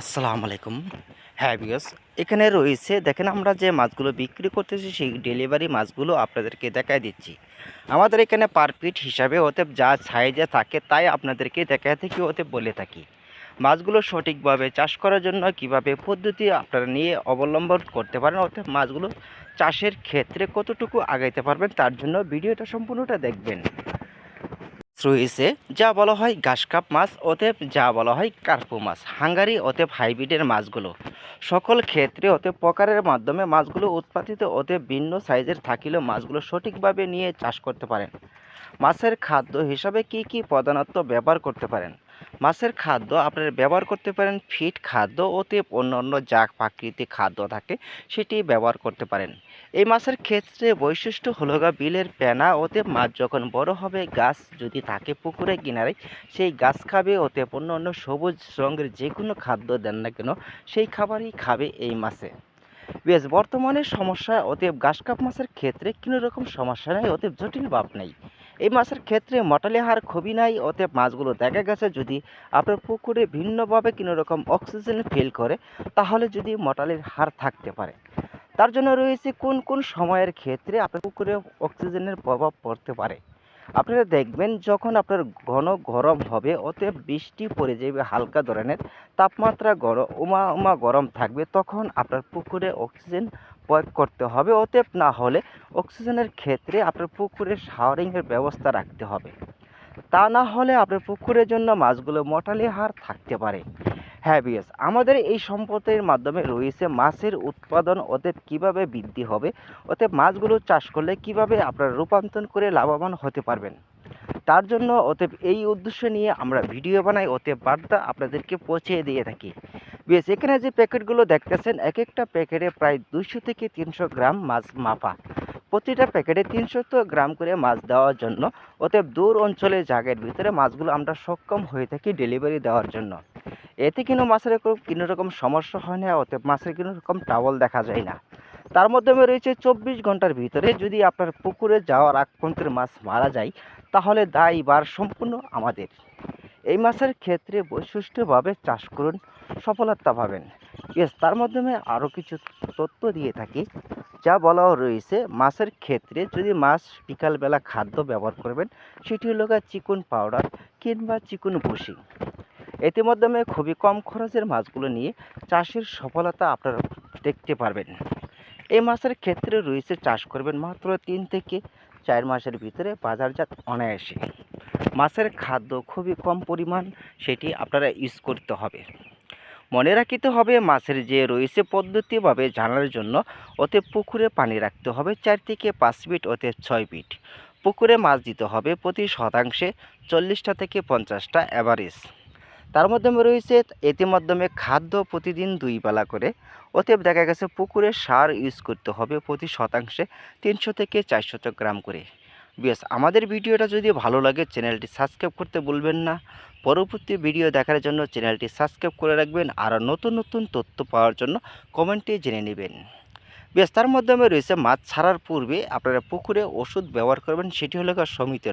আসসালামু আলাইকুম। হ্যাঁ বিয়স এখানে রয়েছে, দেখেন আমরা যে মাছগুলো বিক্রি করতেছি, সেই ডেলিভারি মাছগুলো আপনাদেরকে দেখায় দিচ্ছি। আমাদের এখানে পার পিট হিসাবে ওতে যা সাইজে থাকে তাই আপনাদেরকে দেখায় থাকি ওতে বলে থাকি। মাছগুলো সঠিকভাবে চাষ করার জন্য কীভাবে পদ্ধতি আপনারা নিয়ে অবলম্বন করতে পারেন অর্থাৎ মাছগুলো চাষের ক্ষেত্রে কতটুকু আগাইতে পারবেন, তার জন্য ভিডিওটা সম্পূর্ণটা দেখবেন। রয়েছে যা বলা হয় ঘাসকাপ মাছ, অতএব যা বলা হয় কার্পু মাছ, হাঙ্গারি, অতএব হাইব্রিডের মাছগুলো। সকল ক্ষেত্রে অতএব প্রকারের মাধ্যমে মাছগুলো উৎপাদিত, অতএব ভিন্ন সাইজের থাকিলেও মাছগুলো সঠিকভাবে নিয়ে চাষ করতে পারেন। মাছের খাদ্য হিসাবে কি কি প্রধানত ব্যবহার করতে পারেন? মাছের খাদ্য আপনারা ব্যবহার করতে পারেন ফিট খাদ্য অতএব অন্য অন্য যা প্রাকৃতিক খাদ্য থাকে, সেটি ব্যবহার করতে পারেন। এই মাছের ক্ষেত্রে বৈশিষ্ট্য হলো গা, বিলের পেনা ওতে মাছ যখন বড় হবে, গাছ যদি থাকে পুকুরে কিনারে, সেই গাছ খাবে ওতে অন্য অন্য সবুজ রঙের যে কোনো খাদ্য দেন না কেন, সেই খাবারই খাবে এই মাছে। বেশ, বর্তমানে সমস্যা অতএব গাছ কাপ মাছের ক্ষেত্রে কোনো রকম সমস্যা নেই অতএব জটিল ভাব নেই। এই মাছের ক্ষেত্রে মটালি হার খুবই নাই, অতএব মাছগুলো দেখা গেছে যদি আপনার পুকুরে ভিন্নভাবে কোনো রকম অক্সিজেন ফিল করে, তাহলে যদি মটালির হার থাকতে পারে। তার জন্য রয়েছে কোন কোন সময়ের ক্ষেত্রে আপনার পুকুরে অক্সিজেনের প্রভাব পড়তে পারে? আপনারা দেখবেন যখন আপনার ঘন গরম হবে, অতএব বৃষ্টি পড়ে যাবে হালকা ধরনের, তাপমাত্রা গরম উমা উমা গরম থাকবে, তখন আপনার পুকুরে অক্সিজেন প্রয়োগ করতে হবে। অতএব না হলে অক্সিজেনের ক্ষেত্রে আপনার পুকুরে শাওয়ারিংয়ের ব্যবস্থা রাখতে হবে। তা না হলে আপনার পুকুরের জন্য মাছগুলো মোটালি হার থাকতে পারে। হ্যাঁ বিএস, আমাদের এই সম্পদের মাধ্যমে রয়েছে মাছের উৎপাদন। অতএব কীভাবে বৃদ্ধি হবে? অতএব মাছগুলো চাষ করলে কীভাবে আপনারা রূপান্তর করে লাভবান হতে পারবেন? তার জন্য অতএব এই উদ্দেশ্য নিয়ে আমরা ভিডিও বানাই। অতএব বার্তা আপনাদেরকে পৌঁছে দিয়ে থাকি। বেশ, এখানে যে প্যাকেটগুলো দেখতেছেন এক একটা প্যাকেটে প্রায় দুইশো থেকে তিনশো গ্রাম মাছ মাপা। প্রতিটা প্যাকেটে তিনশো গ্রাম করে মাছ দেওয়ার জন্য, অতএব দূর অঞ্চলে জায়গার ভিতরে মাছগুলো আমরা সক্ষম হয়ে থাকি ডেলিভারি দেওয়ার জন্য। এতে কিন্তু মাছের কোনো- রকম সমস্যা হয় না, অতএব মাছের কোনো রকম টাবল দেখা যায় না। তার মাধ্যমে রয়েছে চব্বিশ ঘণ্টার ভিতরে যদি আপনার পুকুরে যাওয়ার আগ মাছ মারা যায়, তাহলে দায় বার সম্পূর্ণ আমাদের। এই মাছের ক্ষেত্রে বৈশিষ্ট্যভাবে চাষ করুন সফলতা পাবেন ইয়েস তার মাধ্যমে আরও কিছু তথ্য দিয়ে থাকি, যা বলাও রয়েছে মাছের ক্ষেত্রে যদি মাছ বিকালবেলা খাদ্য ব্যবহার করবেন, সেটি হলো চিকন পাউডার কিংবা চিকন ভুসি। এতে মাধ্যমে খুবই কম খরচের মাছগুলো নিয়ে চাষের সফলতা আপনারা দেখতে পারবেন। এই মাছের ক্ষেত্রে রয়েছে চাষ করবেন মাত্র তিন থেকে চার মাসের ভিতরে বাজারজাত অনায়াসে। মাছের খাদ্য খুবই কম পরিমাণ, সেটি আপনারা ইউজ করতে হবে। মনে রাখিতে হবে, মাছের যে রয়েছে পদ্ধতিভাবে জানার জন্য ওতে পুকুরে পানি রাখতে হবে চার থেকে পাঁচ ফিট, ওতে ছয় ফিট। পুকুরে মাছ দিতে হবে প্রতি শতাংশে চল্লিশটা থেকে পঞ্চাশটা অ্যাভারেজ তার মাধ্যমে রয়েছে, এতে মাধ্যমে খাদ্য প্রতিদিন দুই বেলা করে অতএব দেখা গেছে পুকুরে সার ইউজ করতে হবে প্রতি শতাংশে তিনশো থেকে চারশত গ্রাম করে। বেশ, আমাদের ভিডিওটা যদি ভালো লাগে, চ্যানেলটি সাবস্ক্রাইব করতে বলবেন না। পরবর্তী ভিডিও দেখার জন্য চ্যানেলটি সাবস্ক্রাইব করে রাখবেন আর নতুন নতুন তথ্য পাওয়ার জন্য কমেন্টে জেনে নেবেন। বেশ, তার মাধ্যমে রয়েছে মাছ ছাড়ার পূর্বে আপনারা পুকুরে ওষুধ ব্যবহার করবেন, সেটি হলো সমিত